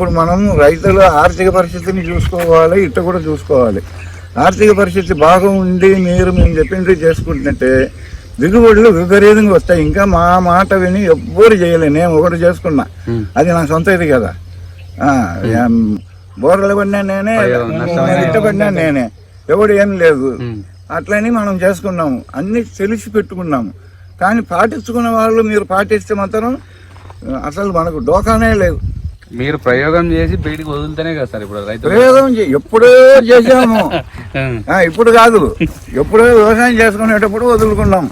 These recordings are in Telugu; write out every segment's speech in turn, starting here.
ఇప్పుడు మనం రైతుల ఆర్థిక పరిస్థితిని చూసుకోవాలి ఇట్ట కూడా చూసుకోవాలి. ఆర్థిక పరిస్థితి బాగా ఉండి మీరు మేము చెప్పింది చేసుకుంటుంటే దిగుబడులు విపరీతంగా వస్తాయి. ఇంకా మా మాట విని ఎవ్వరు చేయలే. నేను ఒకటి చేసుకున్నా. అది నా సొంత ఇది కదా. బోర్లు పడినా నేనే ఇట్ట పడినా నేనే. ఎవడు ఏం లేదు. అట్లని మనం చేసుకున్నాము. అన్ని తెలిసి పెట్టుకున్నాము. కానీ పాటించుకున్న వాళ్ళు మీరు పాటిస్తే మాత్రం అసలు మనకు డోకానే లేదు. మీరు ప్రయోగం చేసి బయటికి వదులుతేనే కదా సార్ ఇప్పుడు రైతులు ప్రయోగం ఎప్పుడో చేసాము ఆ, ఇప్పుడు కాదు. ఎప్పుడో వ్యవసాయం చేసుకునేటప్పుడు వదులుకున్నాం.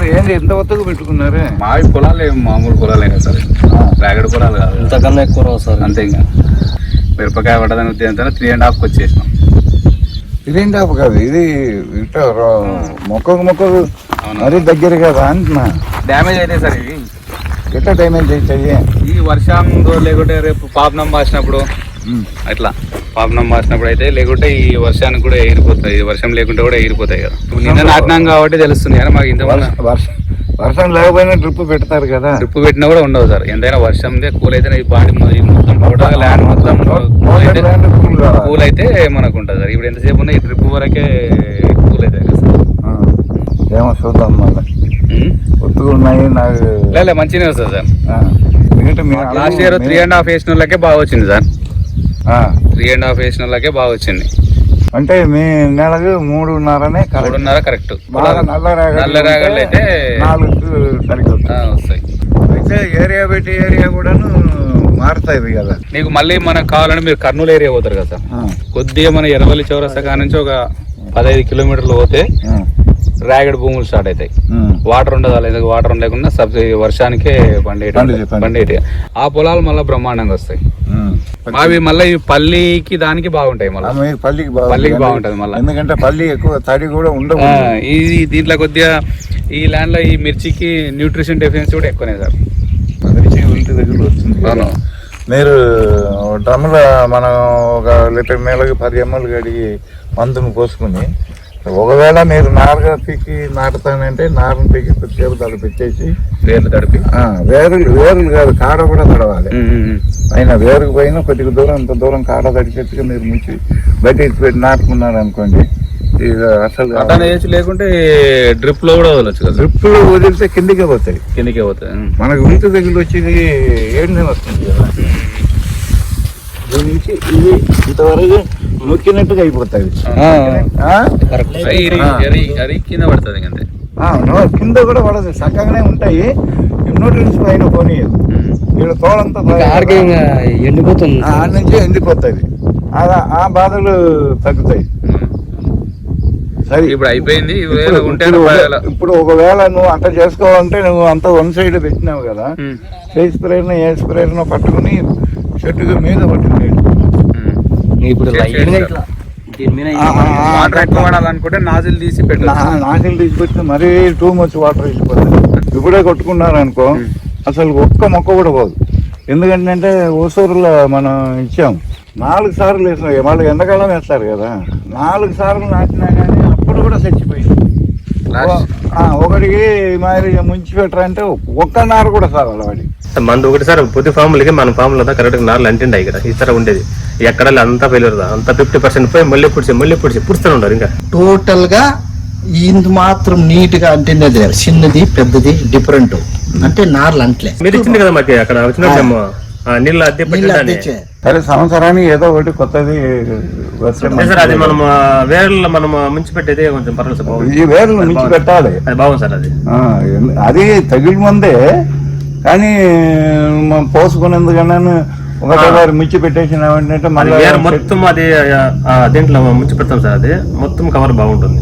సార్ ఏంది ఎంత ఒత్తుకు పెట్టుకున్నారు? మావి పొలాలు ఏం మామూలు పొలాలే కదా సార్ రాగడి పొలాలు కాదు. ఇంతకన్నా ఎక్కువ రావు సార్. అంతే ఇంకా. మిరపకాయ పడదని ఉద్దేశంతో త్రీ అండ్ హాఫ్కి వచ్చేసినాం. ఇదేం డాపు కాదు ఇది మొక్కకు మొక్కకు. మరీ దగ్గర కదా అంటున్నా. డ్యామేజ్ అయితే సార్ ఇవి ఎట్ట డ్యామేజ్ అవుతాయి ఈ వర్షం లేకుంటే రేపు పాపనం మార్చినప్పుడు ఉమ్. అట్లా. పాపనం మార్చినప్పుడు అయితే లేకుంటే ఈ వర్షానికి కూడా ఎగిరిపోతాయి. వర్షం లేకుంటే కూడా ఎగిరిపోతాయి కదా. నిన్న నాటినాం కాబట్టి తెలుస్తుంది కానీ మాకు ఇంతమంది వర్ష- వర్షం లేకపోయినా డ్రిప్ పెడతారు కదా. ట్రిప్ పెట్టినా కూడా ఉండవు సార్. ఎంతైనా వర్షం కూల్ అయితే ఈ బాడీ మొత్తం టోటల్ ల్యాండ్ మొత్తం కూల్ అయితే మనకు ఉంటుంది సార్. ఇప్పుడు ఎంతసేపు ఉన్నా ఈ ట్రిప్ వరకే కూల్ అయితే కదా సార్. ఆ. ఏమో చూద్దాం మళ్ళీ. ఉమ్. ఒత్తులు ఉన్నాయి నాకు లే, లే మంచిగానే వస్తుంది sir. Last year three and half వేసిన వాళ్ళకే బాగా వచ్చింది సార్. త్రీ అండ్ హాఫ్ వేసిన వాళ్ళకే బాగా వచ్చింది. అంటే మీ నెలకు మూడున్నరనే మూడున్నర కరెక్ట్. బాగా నల్ల నల్ల రేగళ్ళు అయితే నాలుగు వస్తాయి. అయితే ఏరియా పెట్టి ఏరియా కూడాను మారుతాయి కదా. మీకు మళ్ళీ మనకు కావాలంటే మీరు కర్నూలు ఏరియా పోతారు కదా. కొద్దిగా మన ఎర్రవల్లి చౌరస్తా నుంచి ఒక పదహైదు కిలోమీటర్లు పోతే. రాగడి భూములు స్టార్ట్ అవుతాయి. వాటర్ ఉండదు అలాగే వాటర్ ఉండకుండా సబ్సిడీ వర్షానికే పండేటి పండేటి, ఆ పొలాలు మళ్ళీ బ్రహ్మాండంగా వస్తాయి. అవి మళ్ళీ పల్లికి దానికి బాగుంటాయి మళ్ళీ పల్లికి. పల్లికి బాగుంటది మళ్ళా. ఎందుకంటే పల్లి ఎక్కువ తడి కూడా ఉండవు ఆ, ఈ దీంట్లో కొద్దిగా ఈ ల్యాండ్లో ఈ మిర్చికి న్యూట్రిషన్ డెఫిషియన్సీ కూడా ఎక్కువనే సార్ ఇంటి దగ్గర వస్తుంది. మీరు డ్రమ్ములో మనం ఒక లీటర్ నెలకి పది ఎంఎల్ కడిగి మందును పోసుకుని ఒకవేళ మీరు నారుగా పీకి నాటుతానంటే నారుని పీకి కొద్దిసేపు తల పెట్టేసి వేర్లు తడిపి? వేరులు వేరులు కాదు కాడ కూడా తడవాలి. అయినా వేరుకు పోయినా కొద్దిగా దూరం అంత దూరం కాడ తడిచేట్టుగా మీరు ముంచి బయట పెట్టి నాటుకున్నారు అనుకోండి అసలు వేసి లేకుంటే డ్రిప్లో కూడా వదలొచ్చు కదా? డ్రిప్పులు వదిలితే కిందికే పోతాయి. కిందకే ఉమ్. మనకు ఇంటి దగ్గర వచ్చేది ఏడు నెల వస్తుంది కదా. దీని నుంచి ఇది ఇంతవరకు నొక్కినట్టుగా అయిపోతుంది ఇరి కింద పడుతుంది అంతే. ఆ, నో- కింద కూడా పడదు చక్కగానే ఉంటాయి. న్యూట్రియన్స్ పైన పోనీయదు. వీళ్ళ ఇంకా ఎండిపోతుంది. ఆ, నుంచి ఎండిపోతుంది. ఆ- ఆ బాధలు తగ్గుతాయి. సరే. ఇప్పుడు అయిపోయింది ఇప్పుడు- ఒకవేళ నువ్వు అంత చేసుకోవాలంటే నువ్వు అంత వన్ సైడ్ పెట్టినావు కదా. ఏ స్ప్రేను ఏ స్ప్రేను పట్టుకుని చెట్టుగా మీద పట్టుకుని ఉమ్. ఇప్పుడు లైన్. ఇట్లా వాటర్ ఎక్కువ నాజిల్ తీసి పెట్టాలి నా- నాసిల్ తీసిపెడితే మరీ టూ మచ్ వాటర్ వెళ్ళిపోతుంది. ఇప్పుడే కొట్టుకున్నారు అనుకో అసలు ఒక్క మొక్క కూడా పోదు. ఎందుకంటే ఓసూరులో మనం ఇచ్చాం. నాలుగు సార్లు వేసినాం వాళ్ళు ఎండాకాలం వేస్తారు కదా. నాలుగు సార్లు నాటినా కానీ అప్పుడు కూడా చచ్చిపోయింది. ఒకటికి మరి ముంచి పెట్టరంటే ఒక్క నారు కూడా సార్ వాడి మందు ఒకటి సార్ ప్రతి ఫామ్లకి మన ఫామ్లో కరెక్ట్ నార్లు అంటిండాయి కదా ఈ సార్ ఉండేది. ఎక్కడ అంతా ఫెయిల్యూర్ అంతా ఫిఫ్టీ పర్సెంట్ పోయి మళ్ళీ పుడిచి మళ్ళీ పుడిచి పుడుతూనే ఉన్నారు ఇంకా. టోటల్గా ఇంత మాత్రం నీట్గా అంటినది లేదు. చిన్నది పెద్దది డిఫరెంట్ అంటే నార్లు అంటలే. మీరు ఇచ్చింది కదా మాకు అక్కడ వచ్చినప్పుడు నీళ్ళు అద్దె పెట్టండి. సరే సంవత్సరానికి ఏదో ఒకటి కొత్తది సార్ అది మనం వేరే మనం ముంచి పెట్టేది కొంచెం పర్లేదు ఈ వేర్లు మించి పెట్టాలి. అది బాగుంది సార్ అది. అది తగిలి ముందే కానీ మనం పోసుకునేందుకన్నా ఒకటేసారి మిర్చి పెట్టేసిన మళ్ళీ వేరే మొత్తం అది దీంట్లో ముంచి పెడతాం సార్ అది. మొత్తం కవర్ బాగుంటుంది.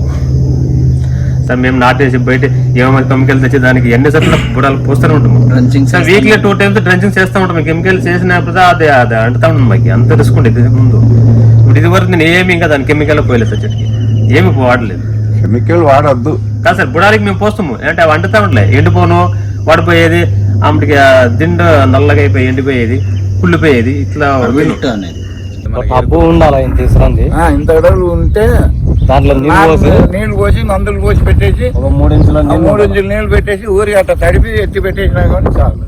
మేము నాటేసి బయట ఏమైనా కెమికల్ తెచ్చి దానికి ఎన్ని సార్లు బుడాలు పోస్తూనే ఉంటాము drenching sir weekly two times drenching చేస్తూ ఉంటాం. కెమికల్ చేసినప్పుడు అది అది అంటుతా ఉంటుంది మాకు. అంత రిస్క్ ఉండేది ఇది ముందు. ఇప్పుడు ఇది వరకు నేను ఏమి ఇంకా దాని కెమికల్ పోయలేదు సార్ చెట్టుకి. ఏమి వాడలేదు. కెమికల్ వాడద్దు. కాదు సార్ బుడాలికి మేము పోస్తాము. అంటే అవి అంటుతా ఉండలే. ఎండిపోను వాడిపోయేది ఆమెకి ఆ దిండు నల్లగా అయిపోయి ఎండిపోయేది కుళ్ళిపోయేది ఇట్లా అనేది. డబ్బు ఉండాలి ఆయన తీసుకురండి. ఆ, ఇంత అడవులు ఉంటే దాంట్లో నీళ్ళు పోసి నీళ్ళు పోసి మందులు పోసి పెట్టేసి ఒక మూడు ఇంచుల ఆ నీళ్ళు మూడు ఇంచులు నీళ్ళు పెట్టేసి ఊరి అట్ట తడిపి ఎత్తి పెట్టేసినా కానీ చాలు.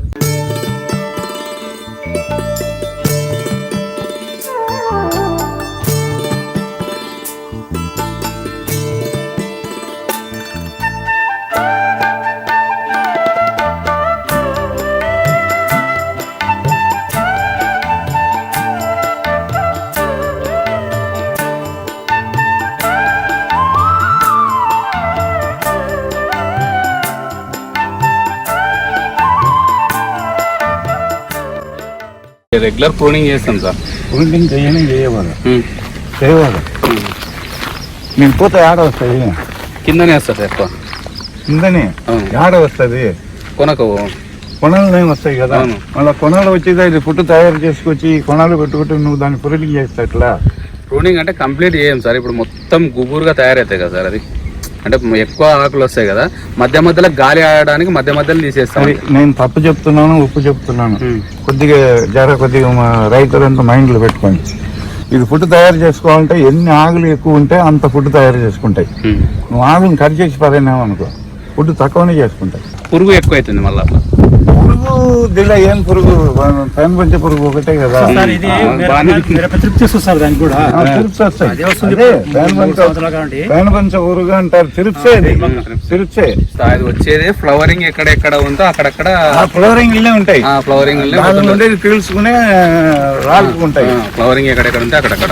రెగ్యులర్ ప్రూనింగ్ చేస్తాం సార్. ఉండింగ్ చేయని చేయవాలి. చేయవాలి నేను పూత ఆడ వస్తుంది కిందనే వస్తారు సార్ ఎక్కువ. కిందనే. ఆడ వస్తుంది? కొనకు. కొనలు వస్తాయి కదా. మళ్ళీ కొనలు వచ్చేది ఇది పుట్టు తయారు చేసుకొచ్చి కొనలు పెట్టుకుంటే నువ్వు దాన్ని పురులింగ్ చేస్తా ఇట్లా ప్రూనింగ్ అంటే కంప్లీట్ చేయం సార్. ఇప్పుడు మొత్తం గుబురుగా తయారవుతాయి కదా సార్ అది. అంటే ఎక్కువ ఆకులు వస్తాయి కదా మధ్య మధ్యలో గాలి ఆడడానికి మధ్య మధ్యలో తీసేస్తాం. నేను తప్పు చెప్తున్నాను ఉప్పు చెప్తున్నాను. కొద్దిగా జర కొద్దిగా మా రైతులంతా మైండ్లో పెట్టుకోండి. ఇది ఫుడ్ తయారు చేసుకోవాలంటే ఎన్ని ఆకులు ఎక్కువ ఉంటే అంత ఫుడ్ తయారు చేసుకుంటాయి. నువ్వు ఆకులను కట్ చేసి పదేనావు అనుకో ఫుడ్ తక్కువనే చేసుకుంటాయి. పురుగు ఎక్కువ అవుతుంది మళ్ళీ పురుగు దిల్ల ఏం పురుగు? పైన పంచే పురుగు ఒకటే కదా. పైన పంచ పురుగు అంటారు. తిరుప్సే అది వచ్చేది ఫ్లవరింగ్ ఎక్కడెక్కడ ఉందో అక్కడక్కడ ఫ్లవరింగ్ ఇల్లే ఉంటాయి. ఆ ఫ్లవరింగ్ నుండి పీల్చుకునే రాలుకుంటాయి ఫ్లవరింగ్ ఎక్కడెక్కడ ఉంటే అక్కడక్కడ.